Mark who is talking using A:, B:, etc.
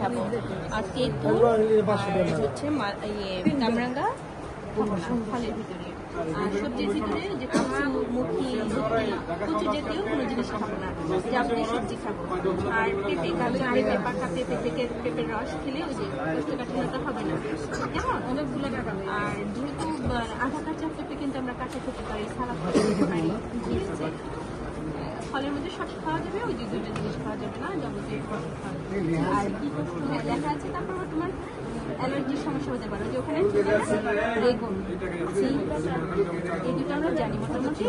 A: খাব আর তেঁতুল আর হচ্ছে মা- ইয়ে কামরাঙ্গা ফলের ভিতরে। আর সবজির ভিতরে যে কচু মুখি কচু জাতীয় কোনো জিনিস খাব না। যাবতীয় সবজি খাব। আর পেঁপে কাঁচা পেঁপে পাকা পেঁপে থেকে পেঁপের রস খেলে ওই যে কোষ্ঠকাঠিন্যতা হবে না। কেমন অনেকগুলো আর যেহেতু আধা কাঁচা পেঁপে কিন্তু আমরা কাঁচা খেতে পারি সালাদ করে খেতে পারি ঠিক আছে ফলের মধ্যে সব খাওয়া যাবে, ওই যে দুইটা জিনিস খাওয়া যাবে না যাবতীয় যাবে। আর কি দেখা যাচ্ছে তারপর তোমার অ্যালার্জির সমস্যা হতে পারে। যে ওখানে বেগুন এই দুটো আমরা জানি মোটামুটি।